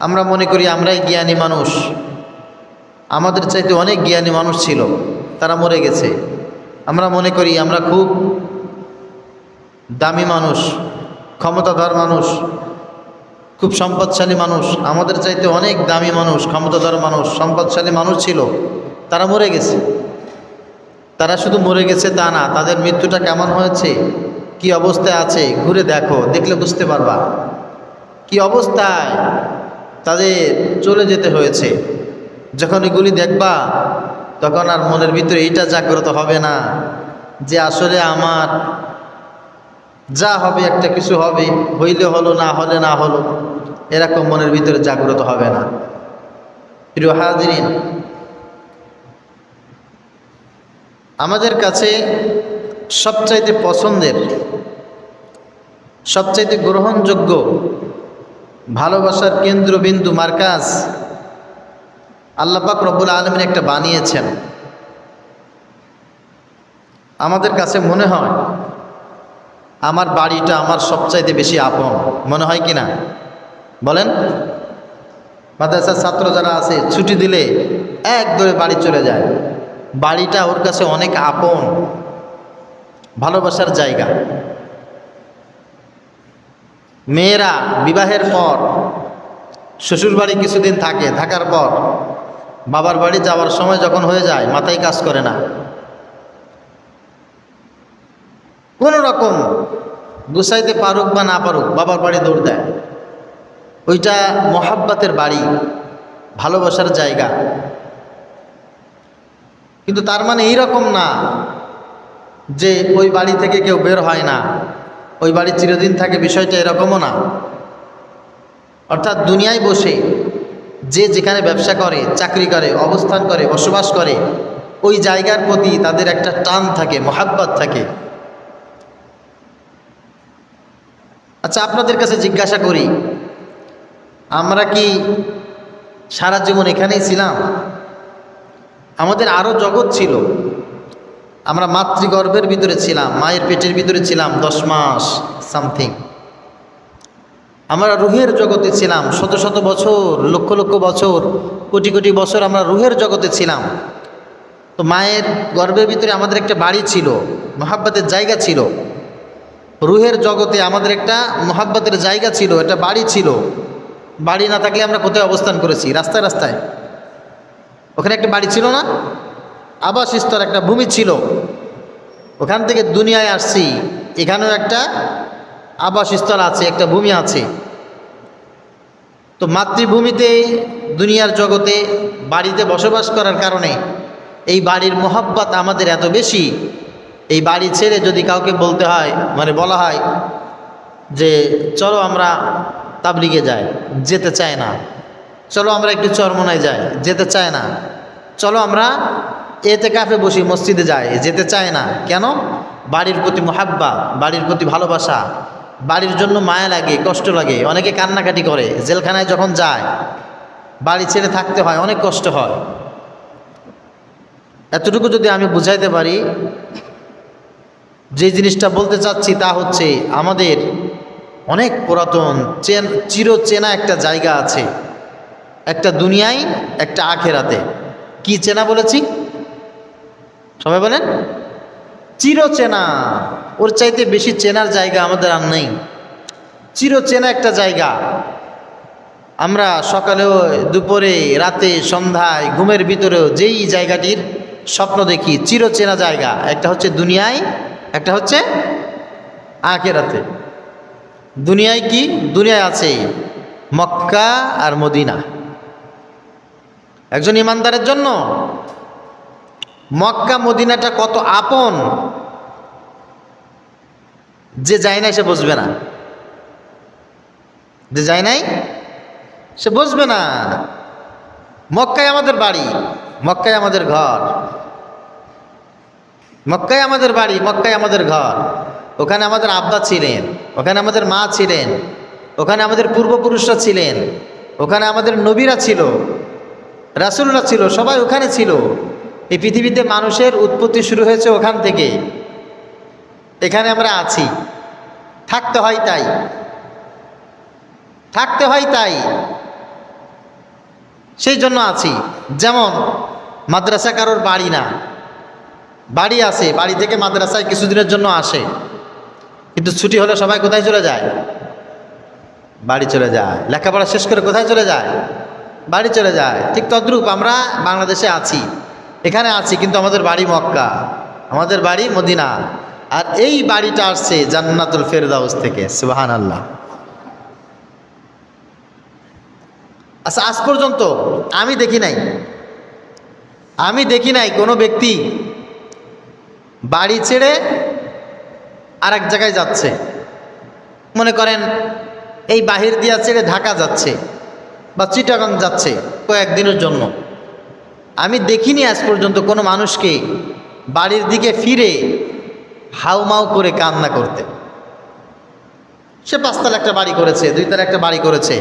আমরা মনে করি আমরাই জ্ঞানী মানুষ। আমাদের চাইতে অনেক জ্ঞানী মানুষ ছিল, তারা মরে গেছে। আমরা মনে করি আমরা খুব দামি মানুষ, ক্ষমতাধর মানুষ, খুব সম্পদশালী মানুষ। আমাদের চাইতে অনেক দামি মানুষ, ক্ষমতাধর মানুষ, সম্পদশালী মানুষ ছিল, তারা মরে গেছে। তারা শুধু মরে গেছে তা না, তাদের মৃত্যুটা কেমন হয়েছে? কি অবস্থায় আছে? ঘুরে দেখো, দেখলে বুঝতে পারবা। কি অবস্থায়? তাদের চলে যেতে হয়েছে। যখন এগুলি দেখবা, তখন আর মনের ভিতরে এইটা জাগ্রত হবে না যে আসলে আমার যা হবে একটা কিছু হবে, হইলে হলো, না হলে না হলো, এরকম মনের ভিতরে জাগ্রত হবে না। প্রিয় হাজিরিন, আমাদের কাছে সবচাইতে পছন্দের, সবচাইতে গ্রহণযোগ্য ভালোবাসার কেন্দ্রবিন্দু মার্কাজ আল্লাপাক রব্বুল আলমিন একটা বানিয়েছেন। আমাদের কাছে মনে হয় আমার বাড়িটা আমার সবচাইতে বেশি আপন, মনে হয় কি না? বলেন। মাদ্রাসার ছাত্র যারা আছে, ছুটি দিলে এক দৌড়ে বাড়ি চলে যায়। বাড়িটা ওর কাছে অনেক আপন, ভালোবাসার জায়গা। মেয়েরা বিবাহের পর শ্বশুর বাড়ি কিছুদিন থাকে, থাকার পর বাবার বাড়ি যাওয়ার সময় যখন হয়ে যায়, মাথায় কাজ করে না। কোনো রকম গুছাইতে পারুক বা না পারুক, বাবার বাড়ি দৌড় দেয়। ওইটা মহাব্বাতের বাড়ি, ভালোবাসার জায়গা। কিন্তু তার মানে এই রকম না যে ওই বাড়ি থেকে কেউ বের হয় না। ওই বাড়ি চিরদিন থাকে, বিষয়টা এরকমও না। অর্থাৎ দুনিয়ায় বসে যে যেখানে ব্যবসা করে, চাকরি করে, অবস্থান করে, বসবাস করে, ওই জায়গার প্রতি তাদের একটা টান থাকে, মহাব্বত থাকে। আচ্ছা আপনাদের কাছে জিজ্ঞাসা করি, আমরা কি সারা জীবন এখানেই ছিলাম? আমাদের আরও জগৎ ছিল। আমরা মাতৃগর্ভের ভিতরে ছিলাম, মায়ের পেটের ভিতরে ছিলাম দশ মাস সামথিং আমরা রুহের জগতে ছিলাম, শত শত বছর, লক্ষ লক্ষ বছর, কোটি কোটি বছর আমরা রুহের জগতে ছিলাম। তো মায়ের গর্ভের ভিতরে আমাদের একটা বাড়ি ছিল, মহাব্বতের জায়গা ছিল। রুহের জগতে আমাদের একটা মহাব্বতের জায়গা ছিল, একটা বাড়ি ছিল। বাড়ি না থাকলে আমরা কোথায় অবস্থান করেছি? রাস্তায় রাস্তায়। ওখানে একটা বাড়ি ছিল না? আবাসস্থল একটা ভূমি ছিল। ওখান থেকে দুনিয়ায় আসছি। এখানেও একটা আবাসস্থল আছে, একটা ভূমি আছে। তো মাতৃভূমিতে, দুনিয়ার জগতে, বাড়িতে বসবাস করার কারণে এই বাড়ির মোহাব্বত আমাদের এত বেশি। এই বাড়ি ছেড়ে যদি কাউকে বলতে হয় মানে বলা হয় যে, চলো আমরা তাবলিগে যাই, যেতে চায় না। চলো আমরা একটু চরমনায় যাই, যেতে চায় না। চলো আমরা এতে কাফে বসি মসজিদে যায়, যেতে চায় না। কেন? বাড়ির প্রতি মোহাব্বা, বাড়ির প্রতি ভালোবাসা, বাড়ির জন্য মায়া লাগে, কষ্ট লাগে। অনেকে কান্নাকাটি করে, জেলখানায় যখন যায়, বাড়ি ছেড়ে থাকতে হয়, অনেক কষ্ট হয়। এতটুকু যদি আমি বুঝাইতে পারি, যে জিনিসটা বলতে চাচ্ছি তা হচ্ছে, আমাদের অনেক পুরাতন চেন চির চেনা একটা জায়গা আছে। একটা দুনিয়ায়, একটা আখেরাতে। কি চেনা বলেছি? সবাই বলেন? চির চেনা ওর চাইতে বেশি চেনার জায়গা আমাদের আর নেই। চির চেনা একটা জায়গা। আমরা সকালেও, দুপুরে, রাতে, সন্ধ্যায়, ঘুমের ভিতরেও যেই জায়গাটির স্বপ্ন দেখি চির চেনা জায়গা। একটা হচ্ছে দুনিয়ায়, একটা হচ্ছে আখেরাতে। দুনিয়ায় কি? দুনিয়ায় আছে মক্কা আর মদিনা। একজন ইমানদারের জন্য মক্কা মদিনাটা কত আপন? যে যায় নাই সে বুঝবে না। যে যায় নাই সে বুঝবে না। মক্কায় আমাদের বাড়ি, মক্কায় আমাদের ঘর। মক্কায় আমাদের বাড়ি, মক্কায় আমাদের ঘর। ওখানে আমাদের আব্বা ছিলেন, ওখানে আমাদের মা ছিলেন, ওখানে আমাদের পূর্বপুরুষরা ছিলেন, ওখানে আমাদের নবীরা ছিল, রাসুলরা ছিল, সবাই ওখানে ছিল। এই পৃথিবীতে মানুষের উৎপত্তি শুরু হয়েছে ওখান থেকে এখানে আমরা আছি। থাকতে হয় তাই। থাকতে হয় তাই। সেই জন্য আছি। যেমন, মাদ্রাসা কারোর বাড়ি না। বাড়ি আছে, বাড়ি থেকে মাদ্রাসায় কিছুদিনের জন্য আসে। কিন্তু ছুটি হলে সবাই কোথায় চলে যায়? বাড়ি চলে যায়। লেখাপড়া শেষ করে কোথায় চলে যায়? বাড়ি চলে যায়। ঠিক তদ্রূপ আমরা বাংলাদেশে আছি। এখানে আছি কিন্তু আমাদের বাড়ি মক্কা, আমাদের বাড়ি মদিনা। আর এই বাড়িটা আসছে জান্নাতুল ফেরদাউস থেকে সুবাহান আল্লাহ আচ্ছা আজ পর্যন্ত আমি দেখি নাই। আমি দেখি নাই কোনো ব্যক্তি বাড়ি ছেড়ে আর এক জায়গায় যাচ্ছে। মনে করেন এই বাহির দিয়া ছেড়ে ঢাকা যাচ্ছে বা চিটাগাং যাচ্ছে কয়েকদিনের জন্য। আমি দেখিনি আজ পর্যন্ত কোনো মানুষকে বাড়ির দিকে ফিরে হাউমাউ করে কান্না করতে। সে পাঁচতলা একটা বাড়ি করেছে, দুইতলা একটা বাড়ি করেছে।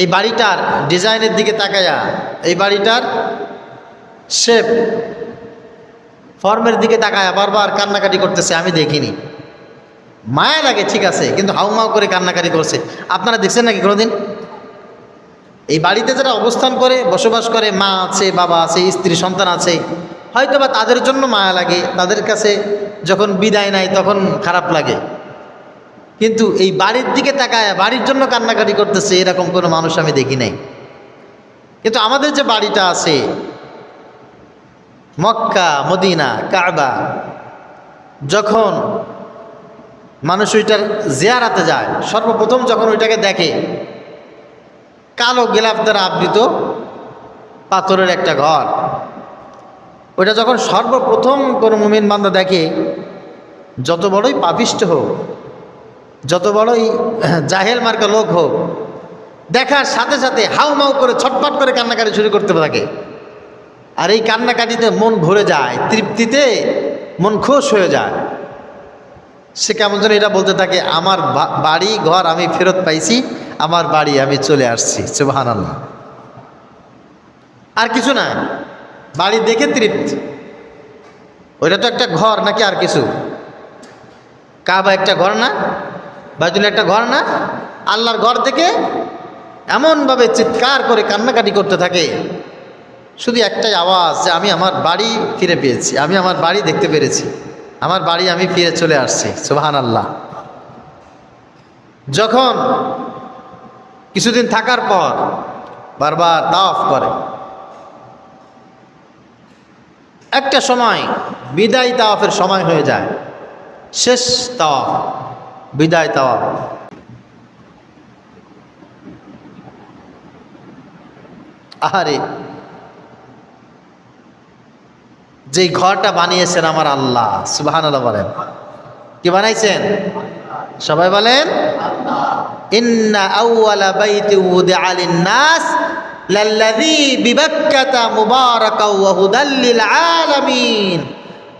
এই বাড়িটার ডিজাইনের দিকে তাকায়া, এই বাড়িটার শেপ ফর্মের দিকে তাকায়া বারবার কান্নাকাটি করতেছে, আমি দেখিনি। মায়া লাগে, ঠিক আছে, কিন্তু হাউমাউ করে কান্নাকাটি করছে। আপনারা দেখছেন নাকি কোনোদিন? এই বাড়িতে যারা অবস্থান করে, বসবাস করে, মা আছে, বাবা আছে, স্ত্রী, সন্তান আছে হয়তো বা তাদের জন্য মায়া লাগে, তাদের কাছে যখন বিদায় নেয় তখন খারাপ লাগে। কিন্তু এই বাড়ির দিকে তাকায়, বাড়ির জন্য কান্নাকাটি করতেছে, এরকম কোনো মানুষ আমি দেখি নাই। কিন্তু আমাদের যে বাড়িটা আছে, মক্কা, মদিনা, কাবা, যখন মানুষ ওইটার জিয়ারাতে যায়, সর্বপ্রথম যখন ওইটাকে দেখে কালো গেলাপ দ্বারা আবৃত পাথরের একটা ঘর। ওইটা যখন সর্বপ্রথম কোনো মুমিন বান্দা দেখে, যত বড়ই পাপিষ্ট হোক, যত বড়ই জাহেল মার্কা লোক হোক, দেখার সাথে সাথে হাউমাউ করে ছটফট করে কান্নাকাটি শুরু করতে থাকে। আর এই কান্নাকাটিতে মন ভরে যায়, তৃপ্তিতে মন খুশ হয়ে যায়। সে কেমন যেন এটা বলতে থাকে, আমার বাড়ি, ঘর আমি ফেরত পাইছি আমার বাড়ি, আমি চলে আসছি। সুবাহান আল্লাহ আর কিছু না। বাড়ি দেখে তৃপ্তি। ওইটা তো একটা ঘর নাকি আর কিছু? কাবা একটা ঘর না? বাইতুল একটা ঘর না? আল্লাহর ঘর থেকে এমনভাবে চিৎকার করে কান্নাকাটি করতে থাকে। শুধু একটাই আওয়াজ যে আমি আমার বাড়ি ফিরে পেয়েছি, আমি আমার বাড়ি দেখতে পেরেছি। আমার বাড়ি আমি ফিরে চলে আসছি। সুবাহান আল্লাহ যখন কিছুদিন থাকার পর বারবার তাওয়াফ করে। একটা সময় বিদায় তাওয়াফের সময় হয়ে যায়। শেষ তাওয়াফ, বিদায় তাওয়াফ। আহারে, যেই ঘরটা বানিয়েছেন আমার আল্লাহ সুবাহান আল্লাহ বলেন। কি বানাইছেন? সবাই বলেন ইন্না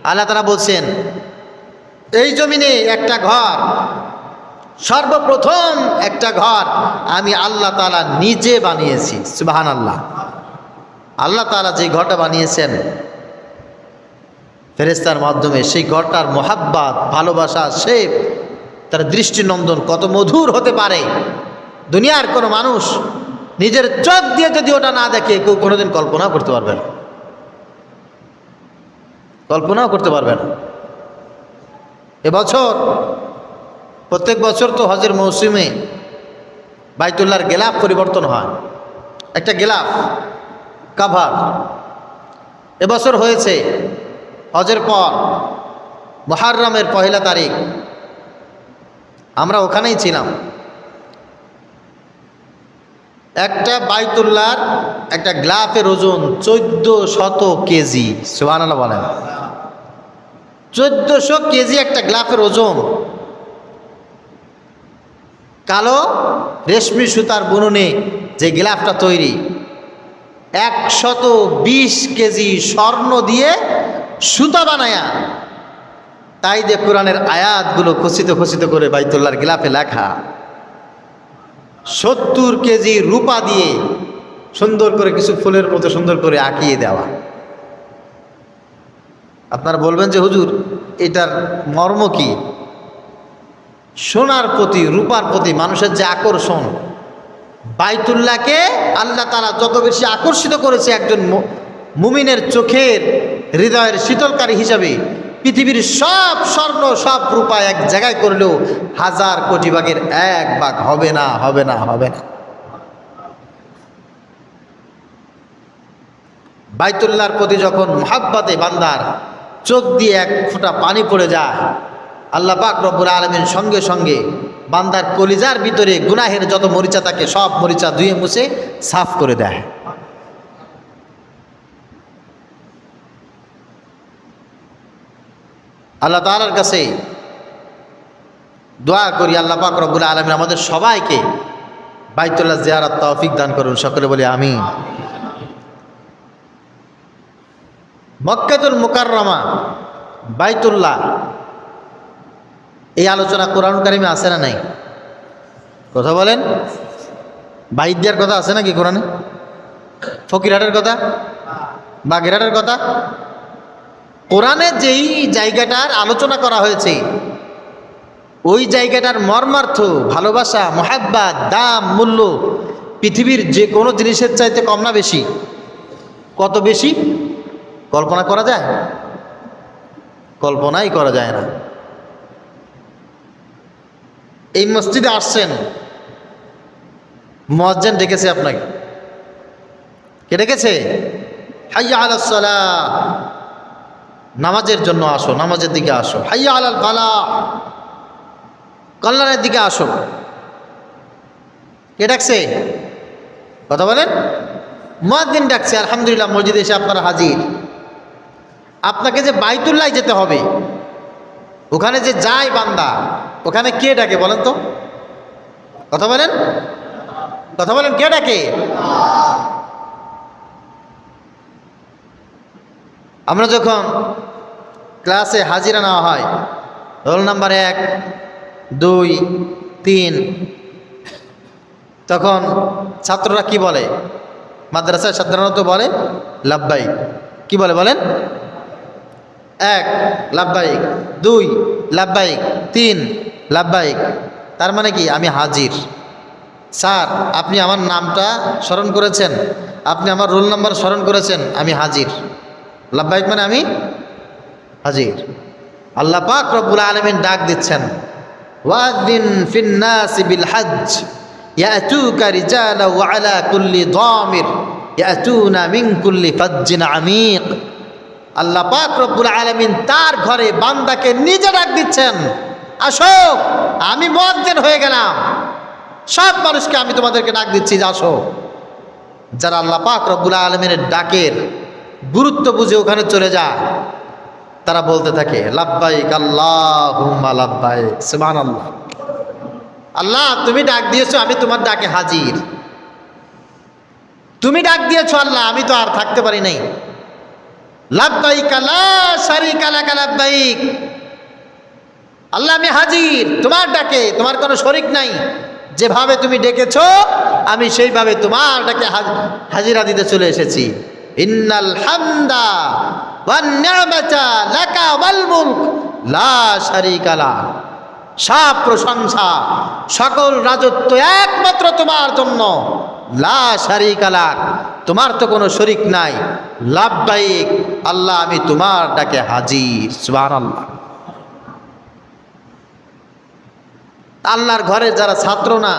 আল্লাহ তাআলা বলছেন, এই জমিনে একটা ঘর, সর্বপ্রথম একটা ঘর আমি আল্লাহ তাআলা নিজে বানিয়েছি, সুবহানাল্লাহ। আল্লাহ তাআলা যে ঘরটা বানিয়েছেন ফেরেস্তার মাধ্যমে সেই ঘরটার মোহাব্বাত, ভালোবাসা, সে তার দৃষ্টিনন্দন কত মধুর হতে পারে। দুনিয়ার কোনো মানুষ নিজের চোখ দিয়ে যদি ওটা না দেখে, কেউ কোনোদিন কল্পনাও করতে পারবে না। কল্পনাও করতে পারবে না। এবছর, প্রত্যেক বছর তো হজের মৌসুমে বাইতুল্লার গেলাফ পরিবর্তন হয়। একটা গেলাফ কাভার। এবছর হয়েছে হজের পর, মহারমের পহেলা তারিখ। আমরা ওখানেই ছিলাম। একটা বাইতুল্লার একটা গ্লাফের ওজন চোদ্দ শত কেজি সুবানাল্লাহ বলেন। চোদ্দশো কেজি একটা গ্লাফের ওজন। কালো রেশমি সুতার বুননে যে গ্লাফটা তৈরি, একশত বিশ কেজি স্বর্ণ দিয়ে সুতা বানায়া তাই যে কোরআনের আয়াতগুলো খচিত খচিত করে বাইতুল্লাহর গিলাফে লেখা, সত্তর কেজি রূপা দিয়ে সুন্দর করে কিছু ফুলের মতো সুন্দর করে আঁকিয়ে দেওয়া। আপনারা বলবেন যে, হুজুর, এটার মর্ম কি? সোনার প্রতি, রূপার প্রতি মানুষের যে আকর্ষণ, বাইতুল্লাহকে আল্লাহ তারা যত বেশি আকর্ষিত করেছে একজন মুমিনের চোখের হৃদয়ের শীতলকারী হিসাবে পৃথিবীর সব স্বর্ণ, সব রূপা এক জায়গায় করলেও হাজার কোটি ভাগের এক ভাগ হবে না হবে না হবে না। বাইতুল্লার প্রতি যখন মোহাব্বতে বান্দার চোখ দিয়ে এক ফোঁটা পানি পড়ে যায়, আল্লাহ পাক রব্বুল আলমীর সঙ্গে সঙ্গে বান্দার কলিজার ভিতরে গুনাহের যত মরিচা থাকে সব মরিচা ধুয়ে মুছে সাফ করে দেয়। আল্লাহ তালার কাছে দোয়া করি, আল্লাহ পাক রব্বুল আলমিন আমাদের সবাইকে বাইতুল্লাহ জিয়ারাত তৌফিক দান করুন, সকলে বলি আমি মক্কাতুল মুকাররমা, বাইতুল্লাহ, এই আলোচনা কোরআন কারিমে আছে না নাই? কথা বলেন? বাইত দেওয়ার কথা আছে নাকি কোরআনে? ফকিরহাটের কথা? বাগেরহাটের কথা? কোরআনে যেই জায়গাটার আলোচনা করা হয়েছে, ওই জায়গাটার মর্মার্থ, ভালোবাসা মহাব্বাত দাম, মূল্য পৃথিবীর যে কোনো জিনিসের চাইতে কম না বেশি। কত বেশি? কল্পনা করা যায়? কল্পনাই করা যায় না। এই মসজিদে আসছেন। মজ্জেন ডেকেছে আপনাকে। কে ডেকেছে? হাইয়া আলাসলা নামাজের জন্য আসো, নামাজের দিকে আসো। হাইয়া আলাল ফালা। কল্যাণের দিকে আসো। কে ডাকছে? কথা বলেন? মুয়াদ্দিন ডাকছে, আলহামদুলিল্লাহ, মসজিদে এসে আপনারা হাজির। আপনাকে যে বাইতুল্লাহ যেতে হবে, ওখানে যে যায় বান্দা, ওখানে কে ডাকে বলেন তো? কথা বলেন? কথা বলেন, কে ডাকে? আমরা যখন ক্লাসে হাজিরা নেওয়া হয়, রোল নাম্বার এক, দুই, তিন, তখন ছাত্ররা কি বলে? মাদ্রাসায় সাধারণত বলে লাভবাই কি বলে বলেন? এক লাভবাহিক দুই লাভবাহিক তিন লাভবাহিক তার মানে কি? আমি হাজির। স্যার, আপনি আমার নামটা স্মরণ করেছেন। আপনি আমার রোল নাম্বার স্মরণ করেছেন। আমি হাজির। লাভবাহিক মানে আমি হাজির। আল্লাহ পাক রব্বুল আলমিন ডাক দিচ্ছেন, ওয়াদিন ফিন্নাস বিল হজ ইয়াতুকা রিজালা ওয়া আলা কুল্লি দামির, ইয়াতুনা মিন কুল্লি ফাজ্জিন আমিক। আল্লাহ পাক রব্বুল আলমিন তার ঘরে বান্দাকে নিজে ডাক দিচ্ছেন, আসো, আমি মজ্জেন হয়ে গেলাম। সব মানুষকে আমি তোমাদেরকে ডাক দিচ্ছি, যে আসো। যারা আল্লাহ পাক রব্বুল আলমিনের ডাকের গুরুত্ব বুঝে ওখানে চলে যায়। তারা বলতে থাকে লাভবাইক আল্লাহ লাভবাইক সুমান আল্লাহ আল্লাহ তুমি ডাক দিয়েছ, আমি তোমার ডাকে হাজির। তুমি ডাক দিয়েছ, আল্লাহ, আমি তো আর থাকতে পারি নাই। লাভবাইক আল্লাহ শারিক আলাকা লাভবাইক আল্লাহ, আমি হাজির, তোমার ডাকে, তোমার কোনো শরিক নাই। যেভাবে তুমি ডেকেছো, আমি সেইভাবে তোমার ডাকে হাজ- হাজিরা দিতে চলে এসেছি। ইন্নাল হামদা ওয়ান নি'মাতা লাকা ওয়াল মুলক, লা শারিকা লা। সব প্রশংসা, সকল রাজত্ব একমাত্র তোমার জন্য। লা শারিকা লাক তোমার তো কোনো শরিক নাই। লাভবাহিক, আল্লাহ আমি তোমার ডাকে হাজির, সুবহানাল্লাহ। আল্লাহর ঘরের যারা ছাত্র না,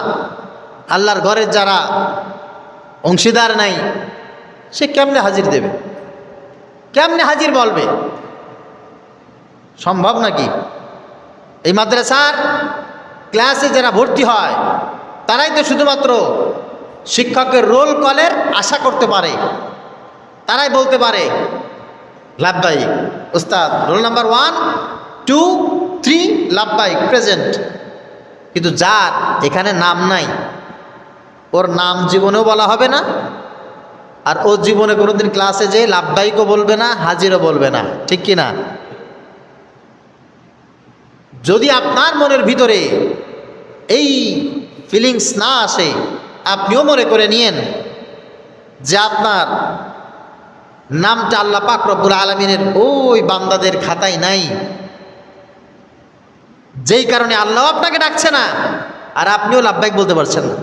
আল্লাহর ঘরের যারা অংশীদার নাই সে কেমনে হাজির দেবে? কেমনে হাজির বলবে? সম্ভব নাকি? এই মাদ্রাসার ক্লাসে যারা ভর্তি হয়, তারাই তো শুধুমাত্র শিক্ষকের রোল কলের আশা করতে পারে। তারাই বলতে পারে লাভবাহিক উস্তাদ, roll number one, two, three লাভবাহিক present. কিন্তু যার এখানে নাম নাই, ওর নাম জীবনেও বলা হবে না আর ও জীবনে কোনোদিন ক্লাসে যেয়ে লাভবাহিকও বলবে না, হাজিরও বলবে না। ঠিক কি না? যদি আপনার মনের ভিতরে এই ফিলিংস না আসে, আপনিও মনে করে নিয়েন যে আপনার নামটা আল্লাহ পাক রব্বুল আলমিনের ওই বান্দাদের খাতায় নাই। যেই কারণে আল্লাহ আপনাকে ডাকছে না, আর আপনিও লাভবাহিক বলতে পারছেন না।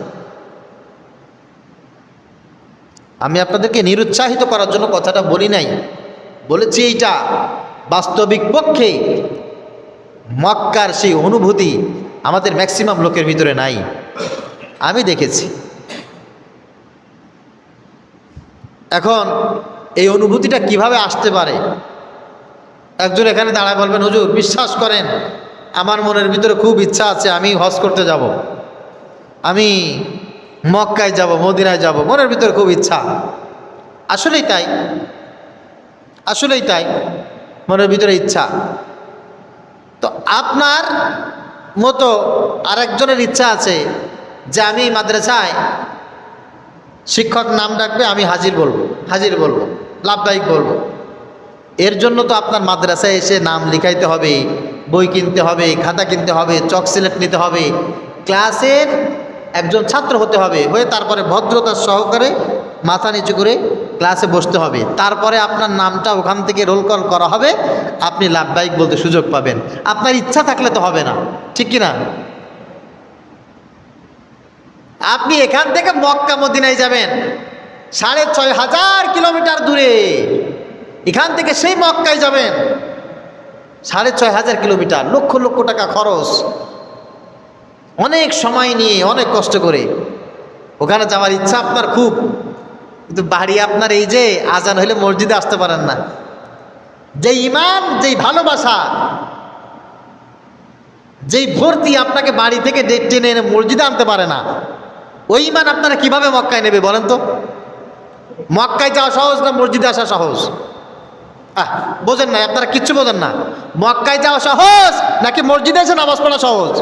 আমি আপনাদেরকে নিরুৎসাহিত করার জন্য কথাটা বলি নাই। বলেছি এইটা বাস্তবিক পক্ষে মক্কার সেই অনুভূতি আমাদের ম্যাক্সিমাম লোকের ভিতরে নাই। আমি দেখেছি। এখন এই অনুভূতিটা কীভাবে আসতে পারে? একজন এখানে দাঁড়ায় বলবেন, হুজুর, বিশ্বাস করেন, আমার মনের ভিতরে খুব ইচ্ছা আছে, আমি হজ করতে যাব। আমি মক্কায় যাব, মদিনায় যাব, মনের ভিতরে খুব ইচ্ছা। আসলেই তাই। আসলেই তাই। মনের ভিতরে ইচ্ছা। তো আপনার মতো আরেকজনের ইচ্ছা আছে যে আমি মাদ্রাসায় শিক্ষক নাম ডাকবে, আমি হাজির বলব হাজির বলব, লাভদায়ক বলব। এর জন্য তো আপনার মাদ্রাসায় এসে নাম লিখাইতে হবে, বই কিনতে হবে, খাতা কিনতে হবে, চক সিলেট নিতে হবে। ক্লাসের একজন ছাত্র হতে হবে হয়ে তারপরে ভদ্রতার সহকারে মাথা নিচু করে ক্লাসে বসতে হবে। তারপরে আপনার নামটা ওখান থেকে রোল কল করা হবে। আপনি লাভদায়ক বলতে সুযোগ পাবেন। আপনার ইচ্ছা থাকলে তো হবে না। ঠিক কি না আপনি এখান থেকে মক্কা মদিনায় যাবেন। সাড়ে ছয় হাজার কিলোমিটার দূরে। এখান থেকে সেই মক্কায় যাবেন। সাড়ে ছয় হাজার কিলোমিটার, লক্ষ লক্ষ টাকা খরচ। অনেক সময় নিয়ে, অনেক কষ্ট করে। ওখানে যাওয়ার ইচ্ছা আপনার খুব। কিন্তু বাড়ি আপনার এই যে আজান হইলে মসজিদে আসতে পারেন না। যে ইমান যেই ভালোবাসা, যেই ভর্তি আপনাকে বাড়ি থেকে টেনে এনে মসজিদে আনতে পারে না, ওই ইমান আপনারা কীভাবে মক্কায় নেবে বলেন তো? মক্কায় যাওয়া সহজ না মসজিদে আসা সহজ? আহ, বোঝেন না আপনারা কিচ্ছু বোঝেন না। মক্কায় যাওয়া সহজ নাকি মসজিদে এসে নামাজ পড়া সহজ?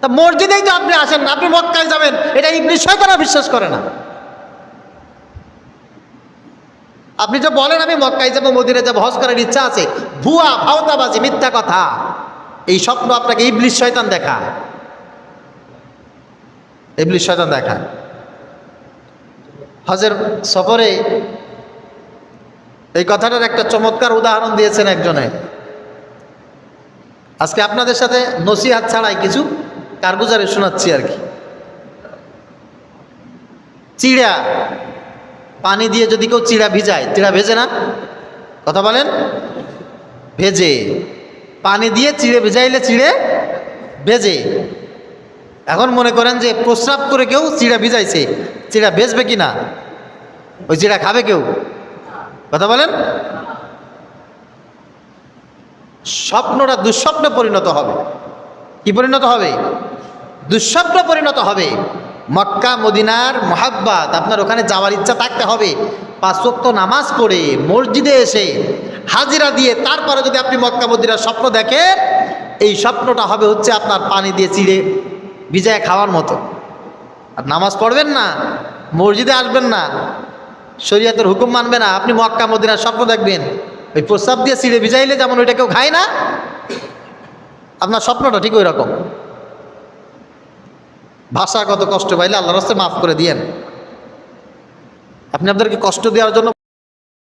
তা মসজিদেই তো আপনি আসেন, আপনি মক্কায় যাবেন, এটা ইবনি শয়তানা বিশ্বাস করে না। আপনি যে বলেন আমি মক্কায় যাব মদিনে যাব, হজ করার ইচ্ছা আছে, ভুয়া, ভাওতাবাজি, মিথ্যা কথা, এই স্বপ্ন আপনাকে ইবলিশ শয়তান দেখা ইবলিশ শয়তান দেখা হজের সফরে এই কথাটার একটা চমৎকার উদাহরণ দিয়েছেন একজনে। আজকে আপনাদের সাথে নসিহাত ছাড়াই কিছু কারগুজারে শোনাচ্ছি আর কি। চিড়া, পানি দিয়ে যদি কেউ চিড়া ভিজায়, চিড়া ভেজে না? কথা বলেন? ভেজে। পানি দিয়ে চিড়ে ভেজাইলে চিড়ে ভেজে। এখন মনে করেন যে প্রস্রাব করে কেউ চিড়া ভিজাইছে, চিড়া ভেজবে কি না ওই চিড়া খাবে কেউ? কথা বলেন? স্বপ্নটা দুঃস্বপ্নে পরিণত হবে। কি পরিণত হবে? দুঃস্বপ্নে পরিণত হবে। মক্কা, মদিনার মহাব্বাত, আপনার ওখানে যাওয়ার ইচ্ছা থাকতে হবে। পাঁচক্ত নামাজ পড়ে মসজিদে এসে হাজিরা দিয়ে তারপরে যদি আপনি মক্কা, মদিনার স্বপ্ন দেখেন, এই স্বপ্নটা হবে হচ্ছে আপনার পানি দিয়ে চিড়ে ভিজায় খাওয়ার মতো। আর নামাজ পড়বেন না, মসজিদে আসবেন না, শরীয়তের হুকুম মানবে না, আপনি মক্কা, মদিনার স্বপ্ন দেখবেন। ওই প্রস্তাব দিয়ে চিড়ে ভিজাইলে যেমন ওইটা কেউ খায় না, আপনার স্বপ্নটা ঠিক ওই রকম। ভাষা কত কষ্ট পাইলে আল্লাহর রাস্তায় মাফ করে দিয়েন। আপনি আপনাদেরকে কষ্ট দেওয়ার জন্য